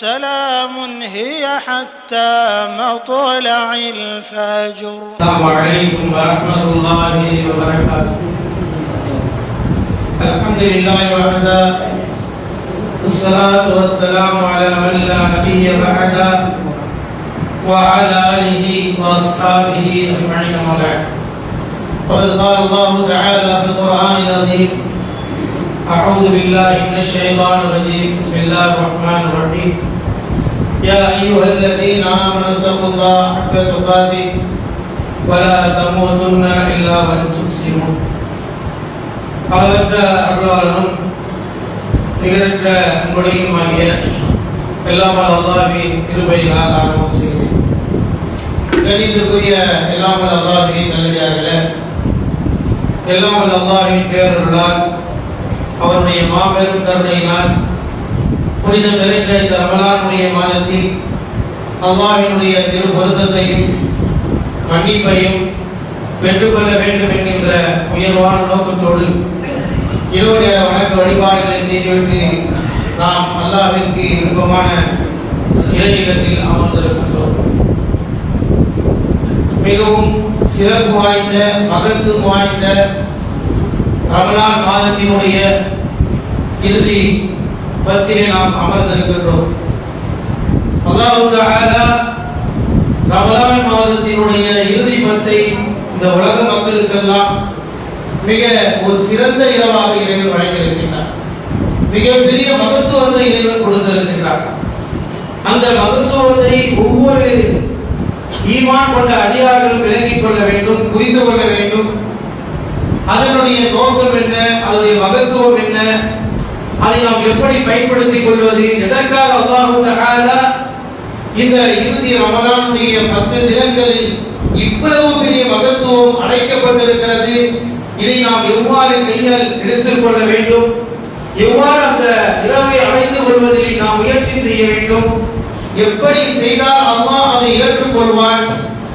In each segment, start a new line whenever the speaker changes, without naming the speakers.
سلام هي حتى مطلع الفجر.
السلام عليكم ورحمة الله وبركاته. الحمد لله وحده والصلاة والسلام على من لا نبي بعده وعلى آله وأصحابه أجمعين وبعد وقد قال الله تعالى في القرآن العظيم أعوذ بالله من الشيطان الرجيم. بسم الله الرحمن الرحيم. يا أيها الذين آمنوا اتقوا الله حق تقاته ولا تموتن إلا وأنتم مسلمون அளவற்ற அருளாளனும் நிகரற்ற நொடியுமாகிய எல்லாமல் அல்லாஹின் கிருபையினால் ஆரம்பம் செய்கிறேன் கணிதற்குரிய எல்லாமல் அல்லாஹின் நல்லடியார்களே எல்லாமல் அல்லாஹின் பேரருளால் அவருடைய மாபெரும் கருணையினால் புனிதம் நிறைந்த இந்த ரமலானுடைய மாதத்தில் அல்லாவினுடைய திரு பொருத்தத்தையும் மன்னிப்பையும் பெற்றுக்கொள்ள வேண்டும் என்கின்ற உயர்வான நோக்கத்தோடு இரவு நேர வணக்க வழிபாடுகளை செய்துவிட்டு நாம் அல்லாவிற்கு விருப்பமான இறையிலத்தில் அமர்ந்திருக்கின்றோம். மிகவும் சிறப்பு வாய்ந்த மகத்துவம் வாய்ந்த ரமலான் மாதத்தினுடைய இறுதி பத்திலே நாம் அமர்ந்திருக்கின்றோம் அல்லாஹு ரமலான் மாதத்தினுடைய இறுதி பத்தை இந்த உலக மக்களுக்கெல்லாம் மிக ஒரு சிறந்த இரவாக இறைவன் வழங்கியிருக்கின்றார். மிகப்பெரிய மகத்துவத்தை இறைவன் கொடுத்திருக்கின்றார். அந்த மகத்துவத்தை ஒவ்வொரு ஈமான் கொண்ட அடியார்களும் விளங்கிக் கொள்ள வேண்டும் புரிந்து கொள்ள வேண்டும். அதனுடைய நோக்கம் என்ன? அதனுடைய மகத்துவம் என்ன? அதை நாம் எப்படி பயன்படுத்திக் கொள்வது? எதற்காக அல்லாஹு இந்த இறுதி ரமலானுடைய பத்து தினங்களில் இவ்வளவு பெரிய மகத்துவம் அடைக்கப்பட்டிருக்கிறது? இதை நாம் எவ்வாறு கையால் எடுத்துக் கொள்ள வேண்டும்? எவ்வாறு அந்த இரவை அடைந்து கொள்வதில் நாம் முயற்சி செய்ய வேண்டும்? எப்படி செய்தால் அம்மா அதை ஏற்றுக்கொள்வார்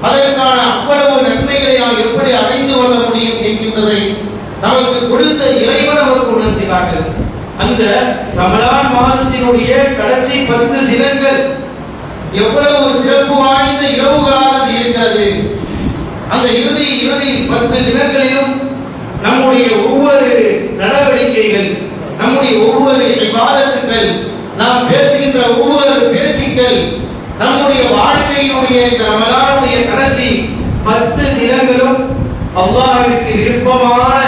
அதற்கான அவ்வளவு நன்மைகளை நாம் எப்படி அடைந்து கொள்ள முடியும் என்கின்றதை நமக்கு கொடுத்த இறைவன் நமக்கு உணர்த்தி காட்டுகிறது அந்த ரமலான் மாதத்தினுடைய கடைசி பத்து தினங்கள் எவ்வளவு சிறப்பு வாய்ந்த இரவுகளாக இருக்கிறது அந்த இறுதி இறுதி பத்து தினங்களிலும் நம்முடைய ஒவ்வொரு நடவடிக்கைகள் நம்முடைய ஒவ்வொரு விவாதத்துக்கள் நாம் பேசுகின்ற ஒவ்வொரு பேச்சுக்கள் நம்முடைய வாழ்க்கையினுடைய இந்த ரமலானுடைய கடைசி பத்து தினங்களும் அல்லாஹ்விற்கு விருப்பமான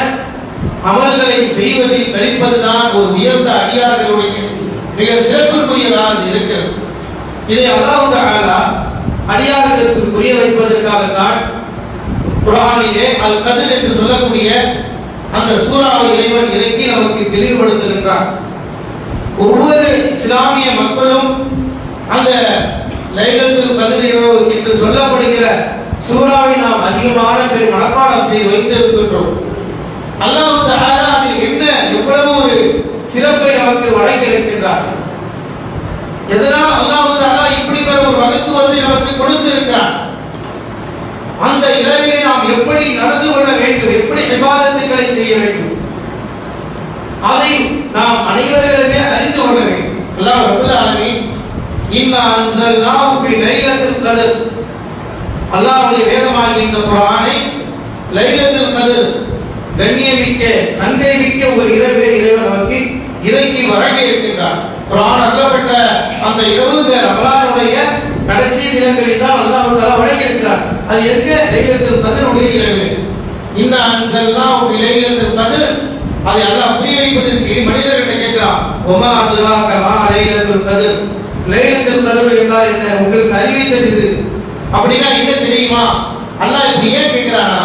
அமல்களை செய்வது கழிப்பதுதான் ஒரு உயர்ந்த அடியார்களுடைய மிக சிறப்புக்குரியதாக இருக்கிறது இதை அல்லாஹ் தஆலா அடியார்களுக்கு புரிய வைப்பதற்காகத்தான் குர்ஆனிலே அல் கதிர் என்று சொல்லக்கூடிய அந்த சூறாவை இறைவன் இறக்கி நமக்கு தெளிவுபடுத்துகின்றான். ஒவ்வொரு இஸ்லாமிய மக்களும் அந்த லைலத்தில் கதிர் இரவு என்று சொல்லப்படுகிற சூறாவை நாம் அதிகமான பேர் மனப்பாடம் செய்து வைத்திருக்கின்றோம். அல்லாஹ் தஆலா அதில் என்ன எவ்வளவு ஒரு சிறப்பை நமக்கு வழங்கி இருக்கின்றார் எதனால் அல்லாஹ் தஆலா இப்படிப்பட்ட ஒரு மகத்துவத்தை நமக்கு கொடுத்திருக்கிறார்? அந்த இரவிலே நாம் எப்படி நடந்து கொள்ள வேண்டும்? எப்படி விவாதத்துகளை செய்ய வேண்டும்? அதை நாம் அனைவரிடமே அறிந்து கொள்ள வேண்டும். அல்லாஹ் ரப்பல் ஆலமீன் இன்னா அன்சல்னாஹு ஃபீ லைலத்துல் கத்ர். அல்லாஹ்வுடைய வேதமாகிய இந்த குர்ஆனை லைலத்துல் கத்ர் கண்ணியமிக்க சந்தேகிக்க ஒரு இரவே இறைவன் நமக்கு இறக்கி வழங்க இருக்கின்றார் குர்ஆன் அருளப்பட்ட அந்த இரவு ரமலானுடைய கடைசி தினங்களில் தான் அல்லாஹ் தஆலா வழங்கி இருக்கிறார் அது எங்க லைலத்துல் உடைய இரவு இன்னா அன்சல்னாஹு ஃபீ லைலத்துல் கத்ர். அதை அல்லாஹ் புரிய வைப்பதற்கு மனிதர்கிட்ட கேட்கிறான். ஒமா அதுராக மா லைலத்துல் கத்ர்? லைலத்துல் கத்ர் என்றால் என்ன? உங்களுக்கு அறிவித்தது இது அப்படின்னா என்ன தெரியுமா? அல்லாஹ் இப்படி ஏன் கேட்கிறானா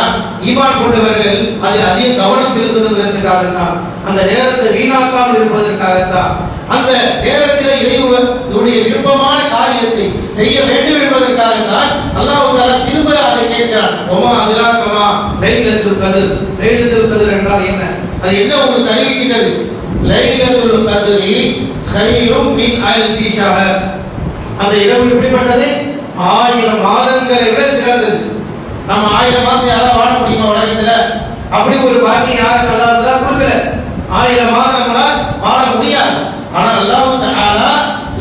ஈமான் கொண்டவர்கள் அதில் அதிக கவனம் செலுத்துவதற்காகத்தான். அந்த நேரத்தை வீணாக்காமல் இருப்பதற்காகத்தான். அந்த நேரத்தில் இறைவனுடைய விருப்பமான காரியத்தை செய்ய வேண்டும் என்பதற்காகத்தான் அல்லாஹ் தஆலா திரும்ப அதை கேட்கிறான். ஒமா அதுலாக்கமா லைலத்துல் கதிர். லைலத்துல் கத்ர் என்றால் என்ன? அது என்ன உங்களுக்கு அறிவிக்கிறது லைலத்துல் கத்ரி சரியும் மின் அல்ஃபி ஷஹர். அந்த இரவு எப்படிப்பட்டது? ஆயிரம் மாதங்களை விட சிறந்தது. நம்ம ஆயிரம் மாசம் யாராவது வாழ முடியுமா உலகத்துல? அப்படி ஒரு பாக்கியம் யாருக்கு அல்லாஹ் கொடுக்கல. ஆயிரம் மாதங்களால் வாழ முடியாது. ஆனால் அல்லாஹ் தஆலா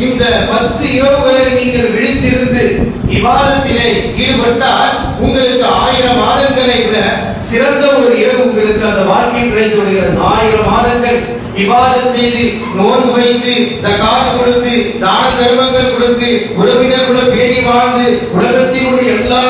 இந்த பத்து இரவுகளை நீங்கள் விழித்திருந்து விவாதத்திலே ஈடுபட்டால் உங்களுக்கு ஆயிரம் மாதங்களை விட சிறந்த ஒரு இரவு உங்களுக்கு அந்த வாழ்க்கை கிடைத்து விடுகிறது. ஆயிரம் மாதங்கள் இபாதத் செய்து நோன்பு வைத்து சகாது கொடுத்து தான தர்மங்கள் கொடுத்து உறவினர் பேணி வாழ்ந்து உலகத்தினுடைய எல்லா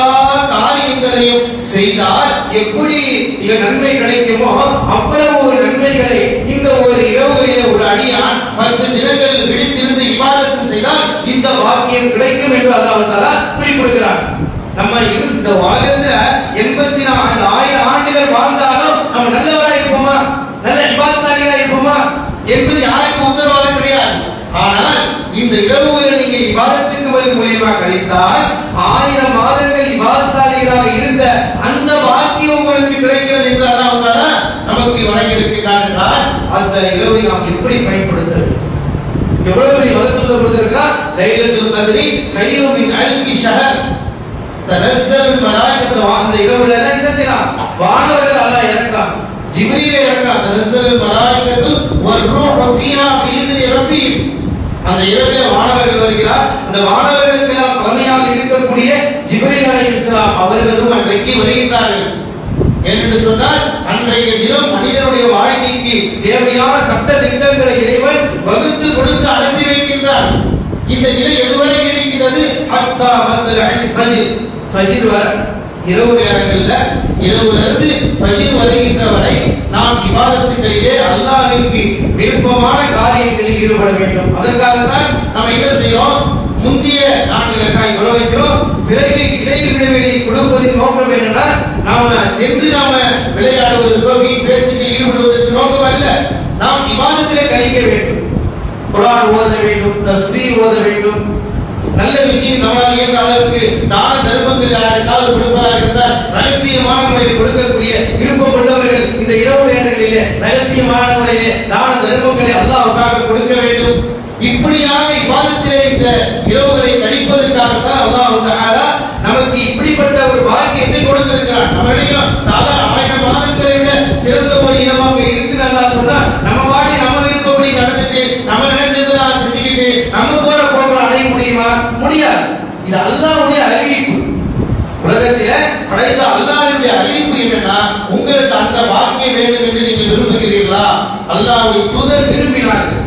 காரியங்களையும் செய்தால் எப்படி இங்க நன்மை கிடைக்குமோ அவ்வளவு ஒரு நன்மைகளை இந்த ஒரு இரவுகளிலே ஒரு அடியான் பத்து தினங்கள் விழித்திருந்து இபாதத்து செய்தால் இந்த வாக்கியம் கிடைக்கும் என்று அல்லாஹ் தஆலா கொடுக்கிறார் நம்ம இந்த உலகத்துல எண்பத்தி நாலு ஆயிரம் ஆண்டுகள் வாழ்ந்தாலும் நம்ம நல்லவரா இருப்போமா? நல்ல இபாத்சாலிகளா இருப்போமா? என்பது யாருக்கும் உத்தரவாதம் கிடையாது. ஆனால் இந்த இரவுகளை நீங்கள் இபாதத்துக்கு வழி மூலியமா கழித்தால் ஆயிரம் மாதங்கள் இவாதசாலிகளாக இருந்த அந்த வாக்கியம் உங்களுக்கு கிடைக்கிறது என்று அல்லாஹ் நமக்கு வழங்கியிருக்கிறார் என்றால் அந்த இரவை நாம் எப்படி பயன்படுத்த எவ்வளவு பெரிய மகத்துவத்தை கொடுத்திருக்கிறார் லைலத்துல் கத்ரி கைரும் மின் அல்ஃபி ஷஹர். தனஸ்ஸல் மலாயிகத்து அந்த இரவுல என்ன செய்யலாம்? வானவர்கள் அல்லாஹ் இறக்கலாம். ஜிப்ரீலை இறக்கலாம். தனஸ்ஸல் மலாயிகத்து வர்ரூஹு ஃபீஹா பிஇذن ரப்பிஹிம். அந்த இரவிலே வானவர்கள் வருகிறார். அந்த வானவர்களுக்கெல்லாம் தலைமையாக இருக்கக்கூடிய ஜிப்ரீல் இஸ்லாம் அவர்களும் அன்றைக்கு வருகின்றார்கள். என்று சொன்னால் அன்றைய தினம் மனிதனுடைய வாழ்க்கைக்கு தேவையான சட்ட திட்டங்களை இறைவன் வகுத்து கொடுத்து இந்த நிலை எதுவரை கிடைக்கிறது ஹத்தா மத்லஇல் ஃபஜ்ர். ஃபஜ்ர் வர இரவு நேரங்களில் இரவுல இருந்து ஃபஜ்ர் வருகின்ற வரை நாம் இபாதத்துக்களிலே அல்லாஹ்விற்கு விருப்பமான காரியங்களில் ஈடுபட வேண்டும். அதற்காக தான் நம்ம என்ன செய்யறோம்? முந்தைய நான்கு உறவு தொழ வைக்கிறோம். பிறகு இடைவெளியை கொடுப்பதின் நோக்கம் என்னன்னா நாம சென்று நாம விளையாடுவதற்கோ வீண் பேச்சுக்கு ஈடுபடுவதற்கு நோக்கம் அல்ல. நாம் விவாதத்திலே கழிக்க வேண்டும். குரான் ஓத வேண்டும் தஸ்பீர் ஓத வேண்டும். நல்ல விஷயம் நம்மால் இயன்ற அளவுக்கு தான தர்மங்கள் யாருக்காவது கொடுப்பதாக இருந்தால் ரகசியமான முறையில் கொடுக்கக்கூடிய விருப்பம் உள்ளவர்கள் இந்த இரவு நேரங்களிலே ரகசியமான முறையிலே தான தர்மங்களை அல்லாவுக்காக கொடுக்க வேண்டும். இப்படியான இபாதத்திலே இந்த இரவுகளை கழிப்பதற்காகத்தான் அல்லாஹ் தஆலா நமக்கு இப்படிப்பட்ட ஒரு பாக்கியத்தை கொடுத்திருக்கிறான் நம்ம நினைக்கிறோம் சாதாரண ஆயிரம் மாதங்களை விட சிறந்த ஒரு இடமாக இருக்குன்னு அல்லாஹ் சொன்னா நம்ம பாடி நம்ம விருப்பப்படி நடந்துட்டு நம்ம நினைச்சதெல்லாம் செஞ்சுக்கிட்டு நம்ம போற போக்குல அடைய முடியுமா முடியாது இது அல்லாஹ்வுடைய அறிவிப்பு உலகத்தில படைத்த அல்லாஹ்வுடைய அறிவிப்பு என்னன்னா உங்களுக்கு அந்த வாக்கியம் வேண்டும் என்று நீங்கள் விரும்புகிறீர்களா அல்லாவுடைய தூதர் விரும்பினார்கள்.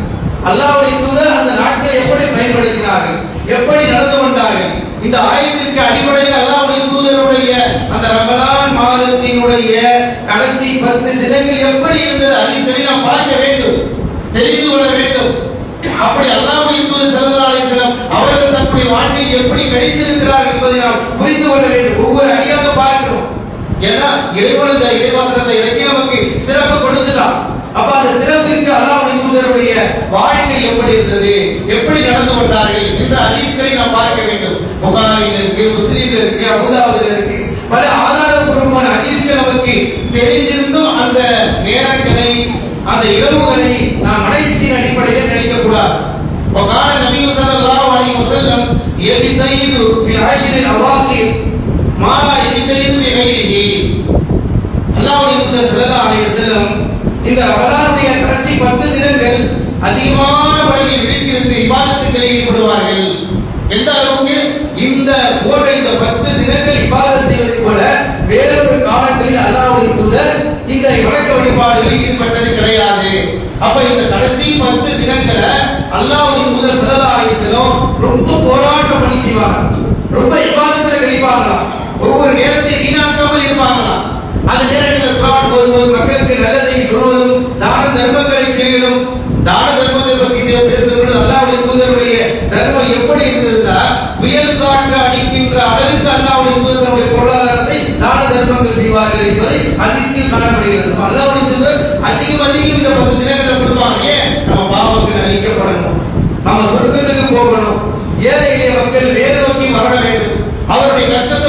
அல்லாவுடைய தூதர் அந்த நாட்டை எப்படி பயன்படுத்தினார்கள்? எப்படி நடந்து கொண்டார்கள்? இந்த ஆயத்திற்கு அடிப்படையில் அல்லாவுடைய தூதருடைய அந்த ரமலான் மாதத்தினுடைய கடைசி பத்து தினங்கள் எப்படி இருந்தது? அதை நாம் பார்க்க வேண்டும். தெரிந்து கொள்ள வேண்டும். அப்படி அல்லாவுடைய தூதர் ஸல்லல்லாஹு அவர்கள் தன்னுடைய வாழ்க்கை எப்படி கிடைத்திருக்கிறார்கள் என்பதை நாம் புரிந்து கொள்ள வேண்டும். ஒவ்வொரு அடியாக பார்க்கிறோம். ஏன்னா இறைவன் இறைவாசனத்தை இறக்கி நமக்கு சிறப்பு கொடுத்துட்டான் அந்த சிறப்பிற்கு அல்லாஹ்வுடைய தூதருடைய வாழ்க்கை எப்படி இருந்தது எப்படி நடந்து கொண்டார்கள் என்ற ஹதீஸ்களை நாம் பார்க்க வேண்டும் புகாரில் இருக்கு முஸ்லீம்ல இருக்கு அபுதாபில் இருக்கு பல ஆதாரபூர்வமான ஹதீஸ்கள் நமக்கு தெரிந்திருந்தும் அந்த நேரங்களை அந்த இரவுகளை நாம் மனைவியின் அடிப்படையில் நினைக்க கூடாது وقال النبي صلى الله عليه وسلم يجتهد في العشر الاواخر ما لا அதிசயம் காணப்படுகிறது அப்ப அதிகம் அதிகம் இந்த பத்து கொடுப்பாங்க ஏன் நம்ம பாவங்கள் அழிக்கப்படணும் நம்ம சொர்க்கத்துக்கு போகணும் ஏழை எளிய மக்கள் வேறு நோக்கி வர வேண்டும் அவருடைய கஷ்ட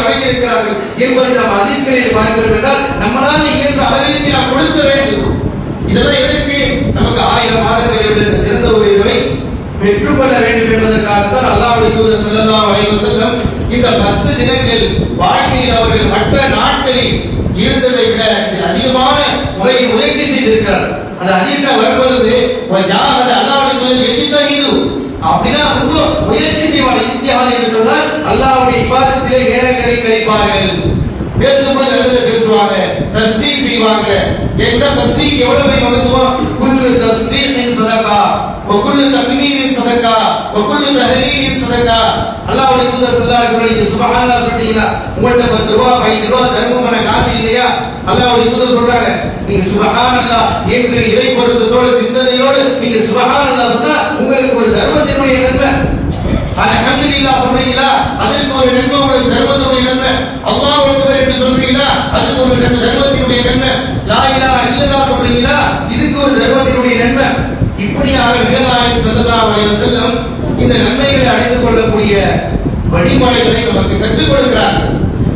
வழங்கியிருக்கிறார்கள் என்பதை நாம் அதிசயங்களில் பார்க்கிறோம் என்றால் நம்மளால் இயன்ற அளவிற்கு நாம் கொடுக்க வேண்டும். இதெல்லாம் எதற்கு? நமக்கு ஆயிரம் மாதங்களை விட சிறந்த ஒரு இதை பெற்றுக்கொள்ள வேண்டும் என்பதற்காகத்தான் அல்லாவுடைய தூதர் செல்லல்லா வயது செல்லும் இந்த பத்து தினங்கள் வாழ்க்கையில் அவர்கள் மற்ற நாட்களில் இருந்ததை விட அதிகமான முறையில் முயற்சி செய்திருக்கிறார் அந்த அதிசயம் வரும்பொழுது ஜாஹத அல்லாஹ்வுடைய தூதர் எஜித்தஹீது அப்படின்னா ரொம்ப முயற்சி செய்வாங்க இத்தியாவது என்று சொன்னால் அல்லாவுடைய இபாதத்திலே நேரங்களை கழிப்பார்கள். பேசும்போது நல்லது பேசுவாங்க. தஸ்மீ செய்வாங்க. என்ன தஸ்மீக்கு எவ்வளவு மகத்துவம்? குழு தஸ்பீகின் சதகா ஒக்குள்ளு தக்மீரின் சதகா ஒக்குள்ளு தஹரீரின் சதகா அல்லாஹ்வுடைய தூதர் சொல்லாரு சொல்றீங்க சுபஹானல்லாஹ் சொல்றீங்களா உங்கள்ட்ட பத்து ரூபா பதினஞ்சு ரூபா தர்மம் பண்ண காசு இல்லையா? அல்லாஹ்வுடைய தூதர் சொல்றாங்க நீங்க சுபஹானல்லாஹ் என்று இறை பொருத்தத்தோட சிந்தனையோடு நீங்க சுபஹானல்லாஹ் சொன்னா உங்களுக்கு ஒரு தர்மத்தினுடைய நன்மை. அலஹம்துலில்லாஹ் சொல்றீங்களா? அதுக்கு ஒரு நன்மை உங்களுக்கு தர்மத்தினுடைய நன்மை. அல்லாஹ் ஒன்று என்று சொல்றீங்களா? அதுக்கு ஒரு தர்மத்தினுடைய நன்மை. நிகழ்நாயகம் ஸல்லல்லாஹு அலைஹி வஸல்லம் இந்த நன்மைகளை அடைந்து கொள்ளக்கூடிய வழிமுறைகளை நமக்கு கற்றுக் கொடுக்கிறார்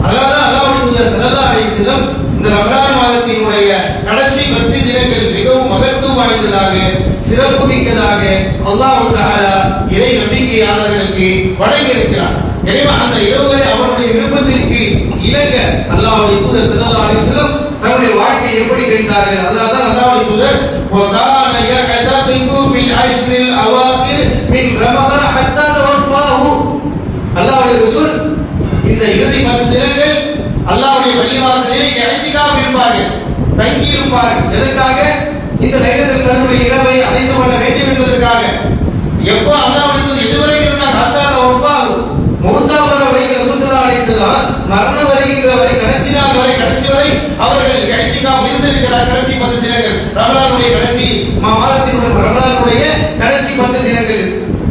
அதனால தான் அல்லாஹ்வுடைய தூதர் ஸல்லல்லாஹு அலைஹி வஸல்லம் இந்த ரமலான் மாதத்தினுடைய கடைசி பத்து தினங்கள் மிகவும் மகத்துவம் வாய்ந்ததாக சிறப்பு மிக்கதாக அல்லாஹ் தஆலா இறை நம்பிக்கையாளர்களுக்கு வழங்கி இருக்கிறார் எனவே அந்த இரவுகளை அவருடைய விருப்பத்திற்கு இணங்க அல்லாஹ்வுடைய தூதர் ஸல்லல்லாஹு அலைஹி வஸல்லம் தன்னுடைய வாழ்க்கையை எப்படி கழித்தார்கள் அதனால தான் அல்லாஹ்வுடைய தூதர் وكان يعتقد في தங்கி எதற்காக? இந்த லைனர்கள் தன்னுடைய இரவை அடைந்து கொள்ள வேண்டும் என்பதற்காக. எப்போ அல்லாஹ் தூதர் எதுவரை இருந்தால் ஹத்தா வஃபாஹு மௌத்தா வர வரைக்கும் ரசூசலா ஸல்லல்லாஹு மரண வருகின்ற வரை கடைசி நாள் வரை கடைசி வரை அவர்கள் இறந்திக்காக இருந்திருக்கிறார். கடைசி பத்து தினங்கள். ரமலானுடைய கடைசி மாதத்தினுடைய ரமலானுடைய கடைசி பத்து தினங்கள்.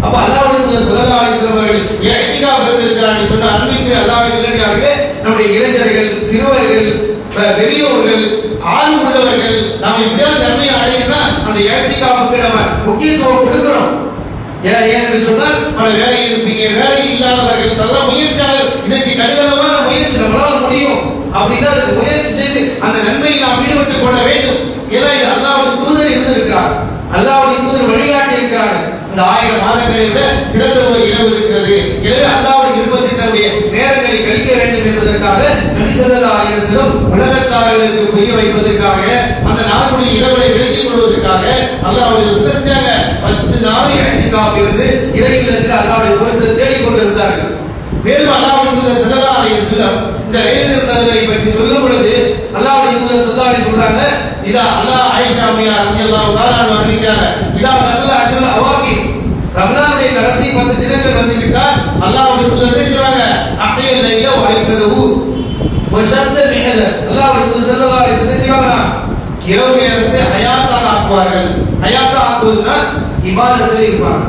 அப்ப அல்லாஹ்வுடைய தூதர் ஸல்லல்லாஹு அலைஹி வஸல்லம் அவர்கள் இருந்திருக்கிறார்கள் சொன்ன அன்பிற்கு அல்லாஹ்வின் நல்லடியார்களே நம்முடைய இளைஞர்கள் சிறுவர்கள் பெரியோர்கள் ஆர்வம் உள்ளவர்கள் நாம் எப்படியாவது நன்மையை அடையணும்னா அந்த இறந்திக்காவுக்கு நம்ம முக்கியத்துவம் கொடுக்கணும். ஏன் சொன்னால் பல வேலை இருப்பீங்க வேலை இல்லாதவர்கள் நல்ல முயற்சியாளர் இதற்கு கடுகளவான முயற்சி நம்மளால் முடியும் அப்படின்னா அதுக்கு முயற்சி செய்து அந்த நன்மையை நாம் ஈடுபட்டுக் கொள்ள வேண்டும். ஏன்னா இது அல்லாவுடைய தூதர் இருந்திருக்கிறார். அல்லாவுடைய தூதர் வழிகாட்டி இருக்கிறார் இந்த ஆயிரம் மாதங்களை விட சிறந்த ஒரு இரவு இருக்கிறது எனவே அல்லாவுடைய விருப்பத்தை தன்னுடைய நேரங்களை கழிக்க வேண்டும் என்பதற்காக நபி ஸல்லல்லாஹு அலைஹி உலகத்தார்களுக்கு புரிய வைப்பதற்காக அந்த நாளுடைய இரவலை விளக்கிக் கொள்வதற்காக அல்லாவுடைய சுகஸ்தியாக பத்து நாள் அஞ்சு காப்பிருந்து இறையிலத்தில் அல்லாவுடைய பொருத்தத்தை தேடிக் கொண்டிருந்தார்கள். மேலும் அல்லாவுடைய தூதர் ஸல்லல்லாஹு அலைஹி இந்த லைலத்துல் கத்ரை பற்றி சொல்லும் பொழுது அல்லாவுடைய சொல்லாடி சொல்றாங்க இதா அல்லா ஆயிஷா அம்மையா ரலியல்லாஹு அறிவிக்கிறாங்க. இதா கத்ல அஷ்ரல் அவாக்கி ரமலானுடைய கடைசி பத்து தினங்கள் வந்துவிட்டால் அல்லாவுடைய சொல்றாங்க அஹ்யல் வசந்த மிகத அல்லாஹ் வசத்த மிஹத அல்லாஹ்வுடைய செய்வாங்களா இரவு நேரத்தை ஹயாத்தாக ஆக்குவார்கள் ஹயாத்தா ஆக்குவதுன்னா இபாதத்திலே இருப்பாங்க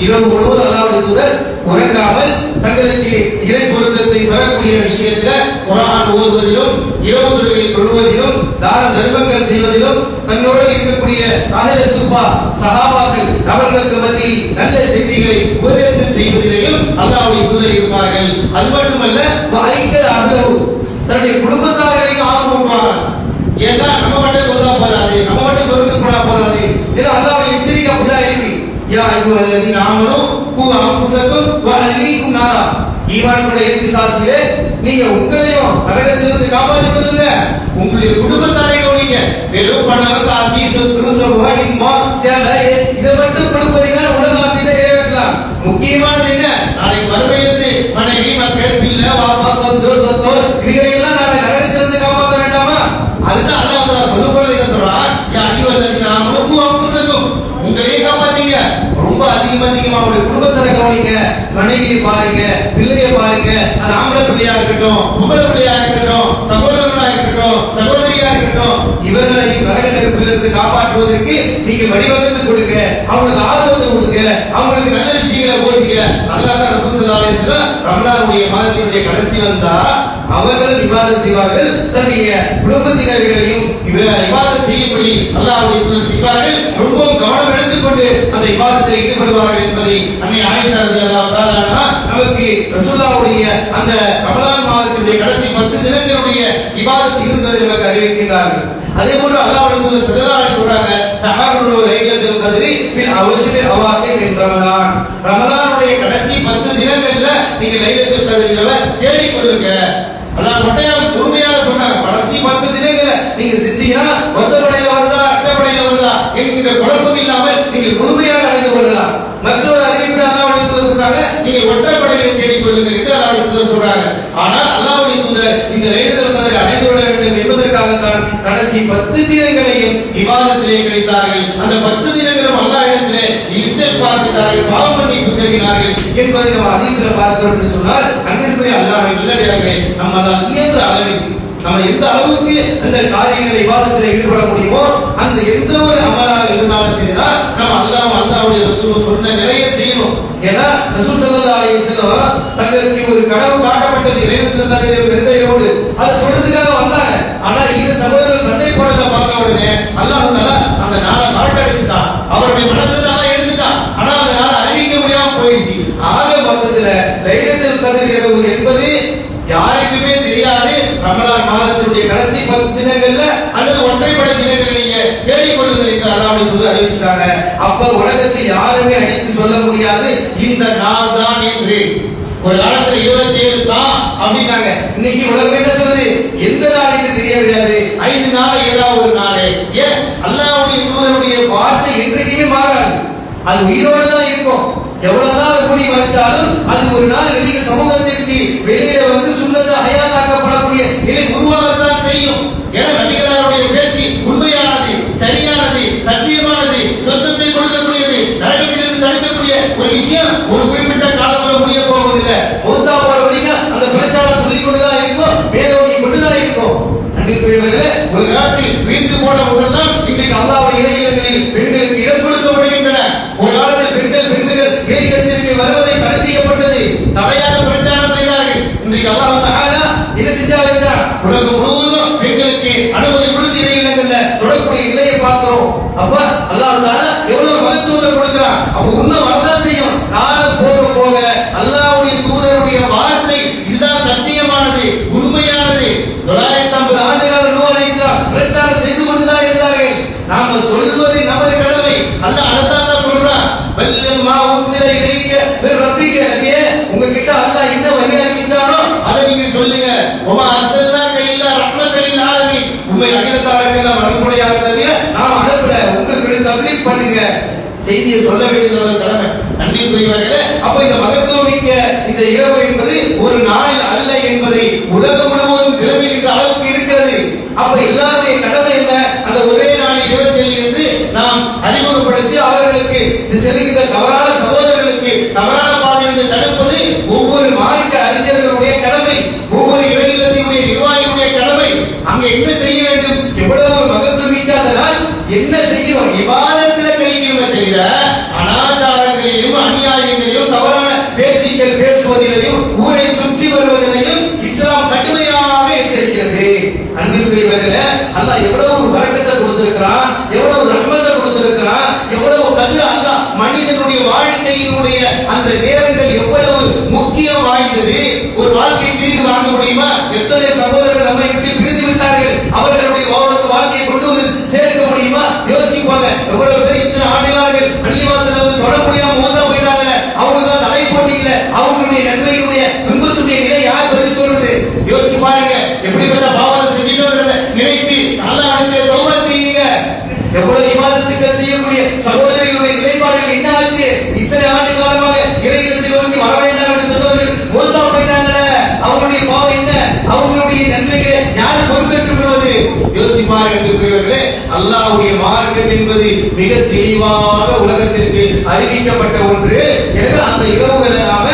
இரவு முழுவதும் அல்லாஹ்வுடைய தூதர் உறங்காமல் தங்களுக்கு இறை பொருத்தத்தை பெறக்கூடிய விஷயத்துல குரான் ஓதுவதிலும் இரவு தொழிலை கொள்வதிலும் தான தர்மங்கள் செய்வதிலும் தன்னோடு இருக்கக்கூடிய அகல சுபா சகாபாக்கள் அவர்களுக்கு பற்றி நல்ல செய்திகளை உபதேசம் செய்வதிலேயும் அல்லாவுடைய தூதர் இருப்பார்கள். அது மட்டுமல்ல வாய்க்க அகவு தன்னுடைய குடும்பத்தார்களையும் ஆர்வம் ஏன்னா நம்ம மட்டும் சொல்ல போதாது நம்ம மட்டும் சொல்றது போனா போதாது ஏன்னா அல்லாஹ்வுடைய எச்சரிக்கை அப்படிதான் இருக்கு யா அய்யுஹல்லதீன ஆமனு கூ அன்ஃபுஸக்கும் வ அஹ்லீக்கும் நாரா ஈமான் கொண்ட நீங்க உங்களையும் நரகத்திலிருந்து காப்பாற்றிக் கொள்ளுங்க. உங்களுடைய குடும்பத்தாரை கவனிங்க. வெறும் பணம் காசி சொத்து சுகம் இன்பம் தேவை இதை மட்டும் கொடுப்பதற்காக உலக ஆசையை நிறைவேற்றலாம் முக்கியமானது என்ன நாளைக்கு மறுமையிலிருந்து மனைவி மக்கள் பிள்ளை வாப்பா சொத்து சொத்தோ இவைகளெல்லாம் நாளை நரகத்திலிருந்து காப்பாற்ற வேண்டாமா அதுதான் அல்லாஹ் தஆலா சொல்லும் பொழுது என்ன சொல்றான் யா அய்யுஹல்லதீன ஆமனு கூ அன்ஃபுஸக்கும் உங்களையே காப்பாத்தீங்க ரொம்ப அதிகமா அதிகமா உங்களுடைய குடும்பத்தை கவனிங்க மனைவியை பாருங்க பிள்ளைய பாருங்க அது ஆம்பளை பிள்ளையா இருக்கட்டும் பொம்பளை பிள்ளையா இருக்கட்டும் சகோதரனா இருக்கட்டும் சகோதரியா இருக்கட்டும் இவர்களை நரக நெருப்பிலிருந்து காப்பாற்றுவதற்கு நீங்க வழிவகுத்து கொடுங்க அவங்களுக்கு ஆதரவு கொடுங்க அவங்களுக்கு நல்ல விஷயங்களை போதிக்கல அதனால தான் ரசூல் ரமலானுடைய மாதத்தினுடைய கடைசி வந்தா அவர்கள் விவாதம் செய்வார்கள். தன்னுடைய குடும்பத்தினர்களையும் விவாதம் செய்யப்படி அல்லாஹுடைய செய்வார்கள். ரொம்பவும் கவனம் எடுத்துக்கொண்டு அந்த விவாதத்தில் ஈடுபடுவார்கள் என்பதை அன்னை ஆயிஷா ரலியல்லாஹு தஆலா நமக்கு ரசூல்லாவுடைய அந்த ரமலான் மாதத்தினுடைய கடைசி பத்து தினங்களுடைய விவாதத்தில் இருந்தது நமக்கு அறிவிக்கின்றார்கள். அதே போன்று அல்லாஹ்வுடைய சொல்றாங்க லைலத்துல் கத்ரி ஃபில் அவசில் அவாகிர் கடைசி பத்து தினங்கள்ல நீங்க லைலத்து தகுதிகள தேடி கொடுங்க. அதான் மொட்டையா உறுதியாக சொன்னாங்க கடைசி பத்து தினங்களை நீங்க சித்தினா ஒத்தப்படையில வருதா அட்டப்படையில வருதா என்கிற குழப்பம் இல்லாமல் நீங்கள் முழுமையாக அடைந்து கொள்ளலாம். மற்றொரு அறிவிப்பு அல்லாஹ்வுடைய சொல்றாங்க நீங்க ஒற்றப்படையில தேடி கொள்ளுங்க என்று அல்லாஹ்வுடைய சொல்றாங்க ஆனால் இந்த லைலத்துல் கத்ரை அடைந்து விட வேண்டும் என்பதற்காகத்தான் கடைசி பத்து தினங்களையும் விவாதத்திலே கழித்தார்கள். அந்த பத்து தினங்களும் அல்லாஹ்விடத்திலே இஸ்திக்பார் பார்த்தார்கள் பாவ மன்னிப்பு தேடினார்கள் என்பதை நம்ம ஹதீஸ்ல பார்க்கிறோம் என்று சொன்னால் அன்பிற்குரிய அல்லாஹ்வின் நல்லடியார்களே நம்மால் இயன்ற அளவிற்கு நம்ம எந்த அளவுக்கு அந்த காரியங்களை விவாதத்தில் ஈடுபட முடியுமோ அந்த எந்த ஒரு அமலாக இருந்தாலும் சரிதான் நம்ம அல்லாம அல்லாவுடைய ரசூல் சொன்ன நிலையை செய்யணும். ஏன்னா ரசூல் சல்லா அலைஹி வஸல்லம் தங்களுக்கு ஒரு கனவு காட்டப்பட்டது. இறைவனுக்கு தந்தை வெந்தையோடு அதை அது சொல்றதுக்காக வந்தாங்க. ஆனா இரு சகோதரர்கள் சண்டை போடுறத பார்க்க உடனே அல்லாஹ் தஆலா அந்த நாளை காட்டடிச்சுட்டான் அவருடைய மனத்துல தான் எடுத்துட்டான். ஆனா அந்த நாளை அறிவிக்க முடியாம போயிடுச்சு. ஆக மொத்தத்துல தைரியத்தில் கத்ர் என்பது யார் ரமலான் மாதத்தினுடைய கடைசி பத்து தினங்கள்ல அல்லது ஒற்றைப்படை தினங்கள் நீங்க தேடிக்கொள்ளுங்கள் என்று அல்லாஹ்வுடைய சொல்லி அறிவிச்சிட்டாங்க. அப்ப உலகத்தில் யாருமே அடித்து சொல்ல முடியாது. இந்த நாள் தான் என்று. ஒரு காலத்துல இருபத்தி ஏழு தான் அப்படின்னாங்க. இன்னைக்கு உலகம் என்ன சொல்லுது? எந்த நாள் என்று தெரியவில்லை ஐந்து நாள் ஏதாவது ஒரு நாள். ஏன்? அல்லாவுடைய தூதனுடைய வார்த்தை என்றைக்குமே மாறாது. அது உயிரோடு தான் இருக்கும். எவ்வளவுதான் அது கூடி வைத்தாலும் அது ஒரு நாள் வெளியே சமூகத்திற்கு வெளியே வந்து சுண்ணத்தை அயாதாக்கப்படக்கூடிய நிலை உருவாக செய்யும் ஏன்னா நபிகளாருடைய பேச்சு உண்மையானது சரியானது சத்தியமானது சொந்தத்தை கொடுக்கக்கூடியது நரகத்திலிருந்து தடுக்கக்கூடிய ஒரு விஷயம் ஒரு குறிப்பிட்ட காலத்துல முடிய போவதில்லை மூத்தா போற வரைக்கும் அந்த பிரச்சாரம் சொல்லிக் கொண்டுதான் இருக்கும் மேலோங்கி கொண்டுதான் இருக்கும் அன்பிற்குரியவர்களே ஒரு காலத்தில் விழித்து போன ஒன்றெல்லாம் இன்றைக்கு அல்லாவுடைய இணையங்களில் பெண்களுக்கு இடம் கொடுக்கப்படுகின்றன ஒரு காலத்தில் பெண்கள் பெண்கள் இணையத்திற்கு வருவதை தடை செய்யப்பட்டது தடையாக பிரச்சாரம் செய்தார்கள் இன்றைக்கு அல்லாஹ் தஆலா என்ன செஞ்சா வச்சார் உலகம் முழுவதும் பெண்களுக்கு அனுமதி கொடுத்து இணையங்கள்ல தொடரக்கூடிய நிலையை பார்க்கிறோம் அப்ப அல்லாஹ் தஆலா எவ்வளவு மகத்துவத்தை கொடுக்கிறான் அப்ப உண்மை வரதான் செய்யும் காலம் போக போக அல்லாஹ்வுடைய தூதருடைய வார்த்தை இதுதான் சத்தியமானது உண்மையானது தொள்ளாயிரத்தி ஐம்பது ஆண்டுகால நூலை பிரச்சாரம் செய்து கொண்டுதான் இருந்தார்கள் நாம சொல்வது நமது கடமை அல்லாஹ் அதைத்தான் தான் சொல்றான் வல்லம் மா உன்சில இலைக்க மின் ரப்பிக்க நபியே உங்ககிட்ட அல்லாஹ் என்ன வகையாக்கிட்டானோ அதை நீங்க சொல்லுங்க உமா அர்சல்னாக இல்ல ரஹ்மத்தலில் ஆலமீன் உண்மை அகிலத்தாருக்கெல்லாம் அனுப்புடையாக தவிர நாம் அனுப்பல உங்களுக்கு தப்லீக் பண்ணுங்க செய்தியை சொல்ல வேண்டியது கடமை. நன்றி அன்பிற்குரியவர்களே அப்ப இந்த மகத்துவம் மிக்க இந்த இரவு என்பது ஒரு நாள் அல்ல என்பதை உலகம் முழுவதும் நிலவுகின்ற அளவுக்கு இருக்கிறது அப்ப எல்லாருடைய கடமை என்ன அந்த ஒரே நாள் இருபத்தில் இருந்து நாம் அறிமுகப்படுத்தி அவர்களுக்கு செல்கின்ற தவறான சகோதரர்களுக்கு தவறான பாதையிலிருந்து தடுப்பது ஒவ்வொரு மார்க்க அறிஞர்களுடைய கடமை ஒவ்வொரு இறையிலத்தினுடைய நிர்வாகியுடைய கடமை அங்க என்ன செய்ய வேண்டும் எவ்வளவு ஒரு மகத்துவம் மிக்க அந்த நாள் என்ன செய்யணும் விவாதத்தில் கழிக்கணுமே தவிர அனாச்சாரங்களிலும் அநியாயங்களிலும் தவறான பேச்சுக்கள் பேசுவதிலையும் ஊரை சுற்றி வருவதிலையும் இஸ்லாம் கடுமையாக எச்சரிக்கிறது அன்பிற்குரியவர்களே அல்லாஹ் எவ்வளவு ஒரு வரக்கத்தை கொடுத்திருக்கிறான் எவ்வளவு ரஹ்மத்தை கொடுத்திருக்கிறான் எவ்வளவு கதிர அல்லாஹ் மனிதனுடைய வாழ்க்கையினுடைய அந்த நேரங்கள் எவ்வளவு முக்கியம் வாய்ந்தது ஒரு வாழ்க்கை திரும்பி வாங்க முடியுமா எத்தனை சகோதரர்கள் நம்மை விட்டு பிரிந்து விட்டார்கள் அவர்களுடைய வாழ்க்கை வாழ்க்கையை கொண்டு வந்து சேர்க்க முடியுமா யோசிப்பாங்க எவ்வளவு பேர் இத்தனை ஆண்டுகாலங்கள் பள்ளிவாசல வந்து தொட முடியாம மோத போயிட்டாங்க அவங்க தான் தடை போட்டியில அவங்களுடைய நன்மையுடைய துன்பத்துடைய நிலை யார் பதில் சொல்றது யோசிச்சு பாருங்க. எப்படிப்பட்ட பாவத்தை செஞ்சுட்டு நினைத்து அல்லாஹ்விடத்திலே தௌபா செய்யுங்க. எவ்வளவு விவாதத்துக்கள் செய்யக்கூடிய சகோதரிகளுடைய நிலைப்பாடுகள் என்ன ஆச்சு? இத்தனை ஆண்டு காலமாக இறையிலத்தில் நோக்கி வர வேண்டாம் என்று சொன்னவர்கள் மூத்தா போயிட்டாங்க அவங்களுடைய பாவம் என்ன? அவங்களுடைய நன்மைகளை யார் பொறுப்பேற்றுக் கொள்வது? யோசிச்சு பாருங்க அன்பிற்குரியவர்களே அல்லாஹ்வுடைய மார்க்கம் என்பது மிக தெளிவாக உலகத்திற்கு அறிவிக்கப்பட்ட ஒன்று. எனவே அந்த இரவுகளை நாம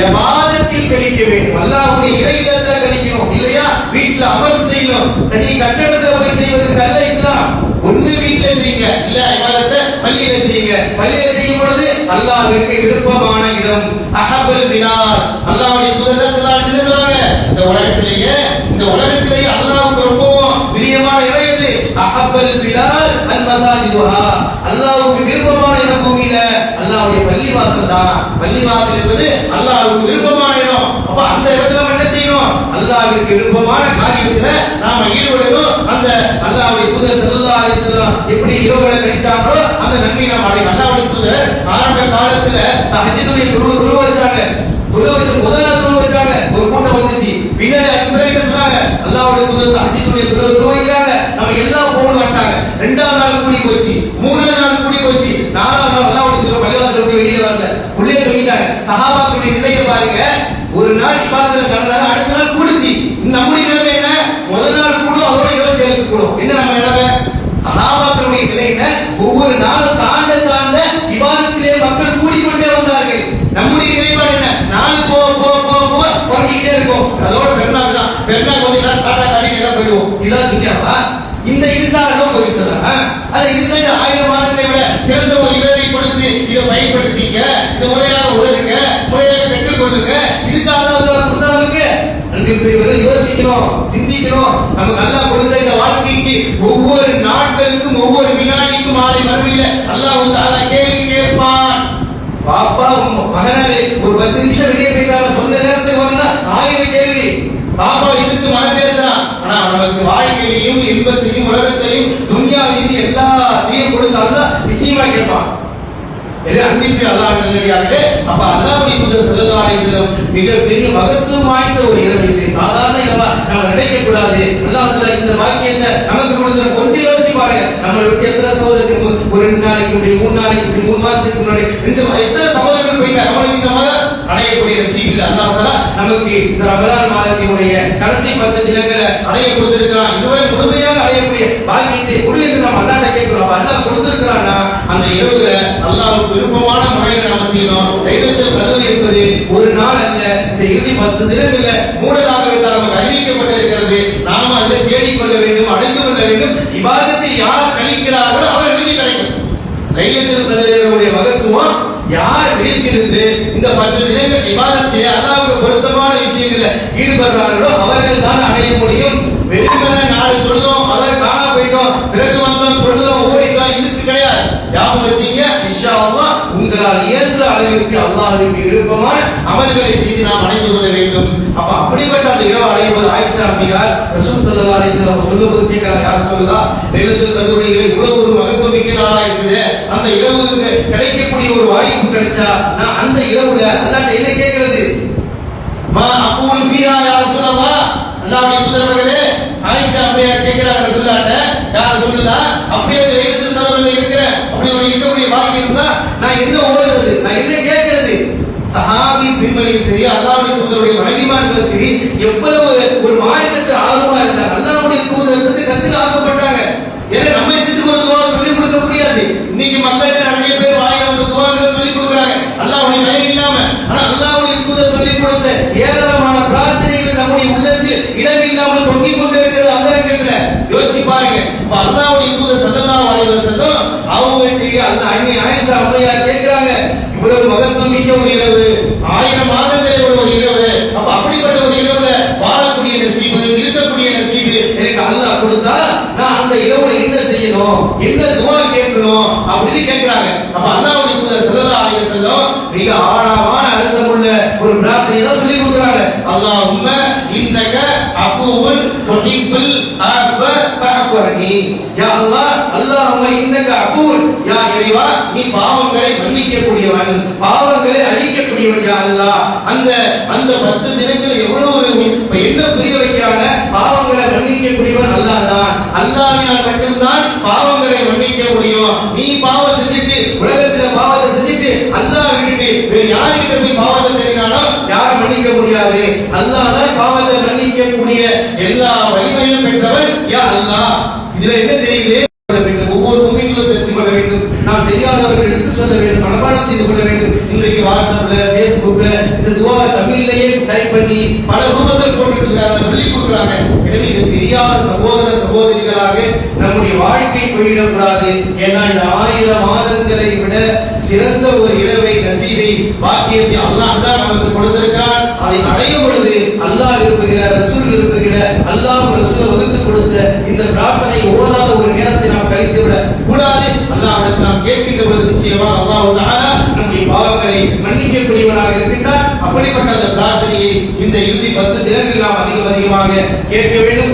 எவாதத்தில் கழிக்க வேண்டும். அல்லாஹ்வுடைய இறையிலத்தை கழிக்கணும். இல்லையா? வீட்டுல அமல் செய்யணும். தனி கட்டடத்தை போய் செய்வதற்கு அல்ல இஸ்லாம். ஒண்ணு வீட்டுல செய்யுங்க. இல்ல இபாதத்தை பள்ளியில செய்யுங்க. பள்ளியில செய்யும் பொழுது அல்லாஹ்விற்கு விருப்பமான இடம். அஹபல் பிலால் அல்லாஹ்வுடைய தூதர் ஸல்லல்லாஹு சொல்றாங்க. இந்த உலகத்திலேயே இந்த உலகத்திலேயே அல்லாஹ்வுக்கு ரொம்பவும் பிரியமான இடம் எது அஹப்பல் பிலால் அல் மசாஜிதுஹா அல்லாஹ்வுக்கு விருப்பமான இடம் பூமியில அவருடைய பள்ளிவாசல் தான். பள்ளிவாசல் என்பது அல்லாஹ்வுக்கு விருப்பமான இடம். அப்ப அந்த இடத்துல என்ன செய்யணும்? அல்லாஹ்விற்கு விருப்பமான காரியத்துல நாம ஈடுபடணும். அந்த அல்லாஹ்வுடைய புத ஸல்லல்லாஹு அலைஹி எப்படி இரவுகளை கழித்தாங்களோ அந்த நன்மை நாம் அடையும் அல்லாஹ்வுடைய தூதர் ஆரம்ப காலத்துல தஹஜ்ஜுடைய குழு குழு வச்சாங்க. குழு வச்சு முதல் குழு வச்சாங்க. ஒரு கூட்டம் வந்துச்சு. பின்னாடி அதுக்கு பிறகு என்ன சொன்னாங்க. அல்லாஹ்வுடைய தூதர் தஹஜ்ஜுடைய குழு குழு வைக்கிறாங்க. நம்ம எல்லாம் போக மாட்டாங்க. ரெண்டாவது நாள் கூடி போச்சு. மூணாவது நாள் கூடி போச்சு நாலாவது நாள் அல்லாஹ்வுடைய தூதர் பள்ளிவாசல் விட்டு வெளியே வரல உள்ளே சகாபாக்களுடைய நிலையை பாருங்க. ஒரு நாள் பார்த்தது கண்டாங்க அடுத்த நாள் கூடுச்சு. நம்முடைய நிலைமை என்ன? முதல் நாள் கூடும் அவரோட இருபத்தி ஏழுக்கு கூடும். என்ன நம்ம நிலைமை? சகாபாக்களுடைய நிலையில ஒவ்வொரு நாளும் தாண்ட தாண்ட விவாதத்திலே மக்கள் கூடிக்கொண்டே வந்தார்கள். நம்முடைய நிலைப்பாடு என்ன? நாள் போக போக போக போக குறைஞ்சிக்கிட்டே இருக்கும். அதோட பெருநாள் தான். பெருநாள் வந்து எல்லாரும் டாடா காடி எல்லாம் போயிடுவோம். இதான் துணியாவா இந்த இதுதான் போய் சொல்றாங்க. அது இதுதான் ஆயிரம் மாதத்தை விட சிறந்த ஒரு இரவை கொடுத்து இதை பயன்படுத்தி இந்த முறையாக உணருங்க முறையாக பெற்றுக் கொள்ளுங்க இதுக்காக தான் வந்து கொடுத்தா நமக்கு அன்பிற்குரியவர்களை யோசிக்கணும் சிந்திக்கணும். நமக்கு அல்லாஹ் கொடுத்த இந்த வாழ்க்கைக்கு ஒவ்வொரு நாட்களுக்கும் ஒவ்வொரு வினாடிக்கும் மாலை மறுமையில அல்லாஹ் தாலா கேள்வி கேட்பான். பாப்பா மகனாரே ஒரு பத்து நிமிஷம் வெளியே போயிட்டாங்க சொன்ன நேரத்துக்கு வந்தா ஆயிரம் கேள்வி. பாப்பா இதுக்கு மன பேசுறான் ஆனா நமக்கு வாழ்க்கையையும் இன்பத்தையும் உலகத்தையும் துன்யாவையும் எல்லாத்தையும் கொடுத்தாலும் நிச்சயமா கேட்பான். எனவே அன்பிற்கு அல்லாஹ் நல்லடியார்களே. அப்ப அல்லாஹ்வுடைய தூதர் ஸல்லல்லாஹு அலைஹி வஸல்லம் மிகப்பெரிய மகத்துவம் வாய்ந்த ஒரு இரவு இது சாதாரண இரவா நம்ம நினைக்க கூடாது. அல்லாஹ் தஆலா இந்த வாக்கியத்தை நமக்கு கொடுத்த கொஞ்சம் யோசிச்சு பாருங்க. நம்ம விட்டு எத்தனை சகோதரருக்கு ஒரு ரெண்டு நாளைக்கு முன்னாடி மூணு நாளைக்கு முன்னாடி மூணு மாதத்துக்கு முன்னாடி ரெண்டு எத்தனை சகோதரர்கள் போயிட்டாங்க அவங்களுக்கு இந்த மாதம் அடையக்கூடிய நசீபில் அல்லாஹ் நமக்கு இந்த ரமலான் மாதத்தினுடைய கடைசி பத்து தினங்களை அடைய கொடுத்திருக்கிறான். இதுவரை முழுமையாக அடையக்கூடிய பாக்கியத்தை கொடு என்று நாம் அல்லாஹ்ட்ட கேட்கிறோம். அப்ப அல்லாஹ் கொடுத்திருக்கிறான்னா அந்த இரவுல அல்லாஹ்வுக்கு விருப்பமான முறையில் நாம செய்யணும். லைலத்துல் கதர் என்பது ஒரு நாள் அல்ல. இந்த இறுதி பத்து தினங்கள்ல மூடலாக வைத்தால் நமக்கு அறிவிக்கப்பட்டிருக்கிறது. நாம அதை தேடிக்கொள்ள வேண்டும் அடைந்து கொள்ள வேண்டும். இபாதத்தை யார் கழிக்கிறார்களோ அவர்களுக்கு கிடைக்கும். லைலத்துல் கதருடைய மகத்துவம் யார் விழித்திருந்து இந்த பத்து தினங்கள் விவாதத்தில் அல்லாவுக்கு பொருத்தமான விஷயங்கள்ல ஈடுபடுறார்களோ அவர்கள் தான் அடைய முடியும். வெறுமன நாலு தொழுதோம் அவர் காணா போயிட்டோம் பிறகு வந்தோம் தொழுதோம் ஓடிட்டோம் இதுக்கு கிடையாது. யாபம் வச்சீங்க இன்ஷா அல்லாஹ் உங்களால் இயன்ற அளவிற்கு அல்லாஹ்விற்கு விருப்பமான அமல்களை செய்து நாம் அடைந்து கொள்ள வேண்டும். அப்ப அப்படிப்பட்ட அந்த இரவு அடையும் போது ஆயிஷா அம்மையார் ரசூல் சல்லா அலிஸ்லாம் வஸல்லம் சொல்லும்போது கேட்கிறாங்க யார் சொல்லலாம் லைலத்துல் கத்ருடைய இவ்வளவு ஒரு மகத்துவம் மிக்க இருக்குது அந்த இரவுக்கு கிடைக்கக்கூடிய ஒரு வாய்ப்பு கிடைச்சா நான் அந்த இரவுல அல்லாட்ட என்ன கேட்கிறது? மா அப்பூல் ஃபீஹா யார் சொல்லவா அல்லாவுடைய தூதரவர்களே ஆயிஷா அம்மையார் கேட்கிறாங்க சொல்லாட்ட யார் சொல்லலா அப்படியே ஒரு எழுத்து தலைவர்கள் இருக்கிற அப்படி ஒரு இருக்கக்கூடிய வாக்கியம் இருந்தா நான் என்ன ஓடுறது? நான் என்ன கேட்கிறது? சஹாபி பெண்மணியும் சரி அல்லாவுடைய தூதருடைய மனைவிமார்களும் சரி எவ்வளவு ஒரு மார்க்கத்தில் ஆர்வமா இருந்தாங்க அல்லாஹ்வுடைய தூதருக்கு கத்துக்க ஆசைப்பட்டாங்க ஏன்னா நம்ம இஷ்டத்துக்கு ஒரு துவா சொல்லி கொடுக்க முடியாது இன்னைக்கு மக்கள்கிட்ட நிறைய பேர் வாயில ஒரு துவாங்களை சொல்லி கொடுக்குறாங்க அல்லாஹ்வுடைய பயம் இல்லாம ஆனா அல்லாஹ்வுடைய தூதர் சொல்லி கொடுத்த ஏராளமான பிரார்த்தனைகள் நம்முடைய உள்ளத்தில் இடமில்லாமல் தொங்கிக் கொண்டிருக்கிறது அந்த ரங்கத்துல யோசிச்சு பாருங்க இப்ப அல்லாஹ்வுடைய தூதர் ஸல்லல்லாஹு அலைஹி வஸல்லம் அவங்களுக்கு அண்ணி ஆயிஷா அம்மையார் கேட்கிறாங்க இவ்வளவு மகத்துவம் மிக்க ஒரு இரவு ஆயிரம் மாதங்களே உள்ள ஒரு இரவு அப்ப அப்படிப்பட்ட ஒரு இரவுல வாழக்கூடிய நசீபு இருக்கக்கூடிய நசீபு எனக்கு அல்லாஹ் கொடுத்தா நான் அந்த இரவுல என்ன செய்யணும் என்ன துவா கேட்கணும் அப்படின்னு கேட்கிறாங்க. அப்ப அல்லாஹ் தூதர் ஸல்லல்லாஹு அலைஹி வஸல்லம் மிக ஆழமான அர்த்தமுள்ள ஒரு பிரார்த்தனையை தான் சொல்லி கொடுக்குறாங்க அல்லாஹும்ம இன்னக அஃபுவுன் துஹிப்புல் அஃப ஃபஅஃபு அன்னி யா அல்லாஹ் அல்லாஹும்ம இன்னக அஃபுவுன் யா இறைவா நீ பாவங்களை மன்னிக்க கூடியவன் பாவங்களை அழிக்கக்கூடியவன் யா அல்லாஹ். அந்த அந்த பத்து தினங்கள் எவ்வளவு ஒரு இப்ப என்ன புரிய வைக்கிறாங்க? பாவங்களை மன்னிக்கக்கூடியவன் அல்லாஹ் தான். அல்லாஹ்வினால் மட்டும்தான் பாவங்களை மன்னிக்க முடியும். நீ பாவம் செஞ்சுட்டு உலகத்துல பாவத்தை செஞ்சுட்டு அல்லாஹ் விட்டுட்டு வேற யார்கிட்ட போய் பாவத்தை தெரியானோ யாரும் மன்னிக்க முடியாது. அல்லாஹ் தான் பாவத்தை மன்னிக்கக்கூடிய எல்லா வலிமையும் பெற்றவன் யா அல்லாஹ். இதுல என்ன தெரியுது வேண்டும் ஒவ்வொரு உண்மைகளும் தெரிந்து கொள்ள வேண்டும். நாம் தெரியாதவர்கள் எடுத்து சொல்ல வேண்டும். மனப்பாடம் செய்து கொள்ள வேண்டும். இன்றைக்கு வாட்ஸ்அப்ல பேஸ்புக்ல இந்த துவாவை தமிழிலேயே டைப் பண்ணி பல ரூபத்தில் போட்டுட்டு இருக்காங்க சொல்லி கொடுக்குறாங்க. எனவே இது தெரியாத சகோதர சகோதரிகளாக நம்முடைய வாழ்க்கை போயிடக்கூடாது ஏன்னா இந்த ஆயிரம் மாதங்களை விட சிறந்த ஒரு இரவை நசீவை பாக்கியத்தை அல்லாஹ் தான் நமக்கு கொடுத்திருக்கிறான். அதை அடையும் பொழுது அல்லாஹ் விரும்புகிற அந்த அல்லாஹ் ரசூல் வகுத்து கொடுத்த இந்த பிரார்த்தனை ஓதாத ஒரு நேரத்தை நாம் கழித்து விட கூடாது. அல்லாஹ் நாம் கேட்கின்ற பொழுது நிச்சயமாக அல்லாஹ் நம்முடைய பாவங்களை மன்னிக்கக்கூடியவனாக இருக்கின்றார் அப்படிப்பட்ட அந்த பிரார்த்தனையை இந்த இறுதி பத்து தினங்களில் நாம் அதிகம் அதிகமாக கேட்க வேண்டும்.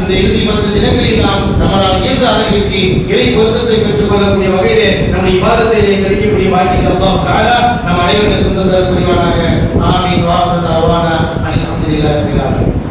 இந்த இறுதி பத்து தினங்களில் நாம் நம்மளால் இயன்ற அளவிற்கு இறை பொருத்தத்தை பெற்றுக் கொள்ளக்கூடிய வகையிலே நம்ம இபாதத்திலே கழிக்கக்கூடிய வாக்கியத்தை அல்லாஹ் தஆலா நம் அனைவருக்கும் தந்தர ஆமீன். வாசல் அவானா அல்ஹம்துலில்லாஹி